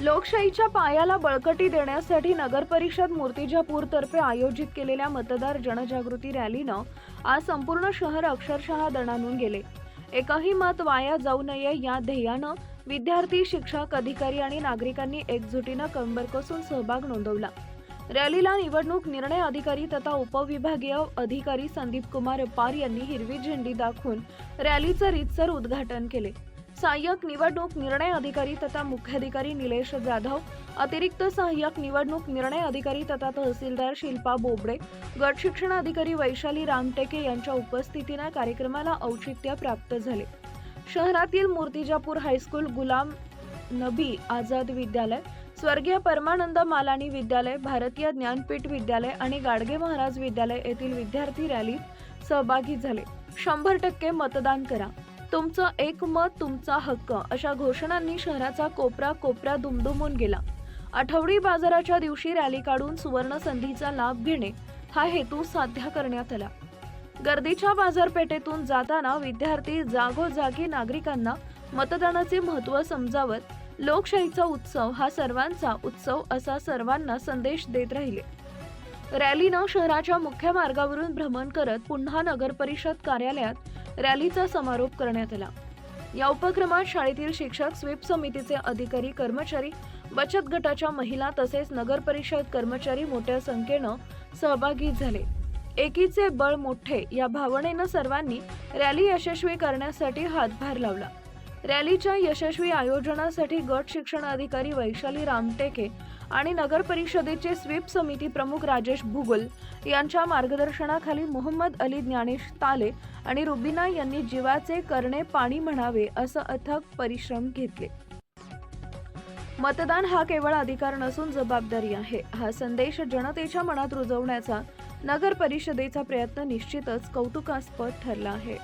लोकशाहीच्या पायाला बळकटी देण्यासाठी नगर परिषद मूर्तिजापूर तर्फे आयोजित केलेल्या मतदार जनजागृती रॅलीनं आज संपूर्ण शहर अक्षरशः दणानून गेले. एकही मत वाया जाऊ नये या ध्येयानं विद्यार्थी शिक्षक अधिकारी आणि नागरिकांनी एकजुटीनं कंबर कसून सहभाग नोंदवला. रॅलीला निवडणूक निर्णय अधिकारी तथा उपविभागीय अधिकारी संदीप कुमार पार यांनी हिरवी झेंडी दाखवून रॅलीचं रीतसर उद्घाटन केले. सहाय्यक निवडणूक निर्णय अधिकारी तथा मुख्याधिकारी निलेश जाधव अतिरिक्त सहाय्यक निवडणूक निर्णय अधिकारी तथा तहसीलदार शिल्पा बोबडे गट शिक्षण अधिकारी वैशाली रामटेके यांच्या उपस्थितीने कार्यक्रमाला औचित्य प्राप्त झाले. शहरातील मूर्तिजापूर हायस्कूल गुलाम नबी आझाद विद्यालय स्वर्गीय परमानंद मालानी विद्यालय भारतीय ज्ञानपीठ विद्यालय आणि गाडगे महाराज विद्यालय येथील विद्यार्थी रॅलीत सहभागी झाले. शंभर टक्के मतदान करा. तुमचं एक मत तुमचा हक्क अशा घोषणांनी शहराचा कोपरा कोपरा दुमदुमून गेला. आठवडी बाजाराच्या दिवशी रॅली काढून सुवर्ण संधीचा लाभ घेणे हा हेतू साध्य करण्यात आला. गर्दीच्या बाजारपेठेतून जाताना विद्यार्थी जागोजागी नागरिकांना मतदानाचे महत्त्व समजावत लोकशाहीचा उत्सव हा सर्वांचा उत्सव असा सर्वांना संदेश देत राहिले. रॅलीनं शहराच्या मुख्य मार्गावरून भ्रमण करत पुन्हा नगर परिषद कार्यालयात रॅलीचा समारोप करण्यात आला. या उपक्रमात शाळेतील शिक्षक स्वीप समितीचे अधिकारी कर्मचारी बचत गटाच्या महिला तसेच नगर परिषद कर्मचारी मोठ्या संख्येनं सहभागी झाले. एकीचे बळ मोठे या भावनेनं सर्वांनी रॅली यशस्वी करण्यासाठी हातभार लावला. रॅलीच्या यशस्वी आयोजनासाठी गट शिक्षण अधिकारी वैशाली रामटेके आणि नगर परिषदेचे स्वीप समिती प्रमुख राजेश भुगल यांच्या मार्गदर्शनाखाली मोहम्मद अली ज्ञानेश ताले आणि रुबिना यांनी जीवाचे करणे पाणी म्हणावे असं अथक परिश्रम घेतले. मतदान हा केवळ अधिकार नसून जबाबदारी आहे. हा संदेश जनतेच्या मनात रुजवण्याचा नगर परिषदेचा प्रयत्न निश्चितच कौतुकास्पद ठरला आहे.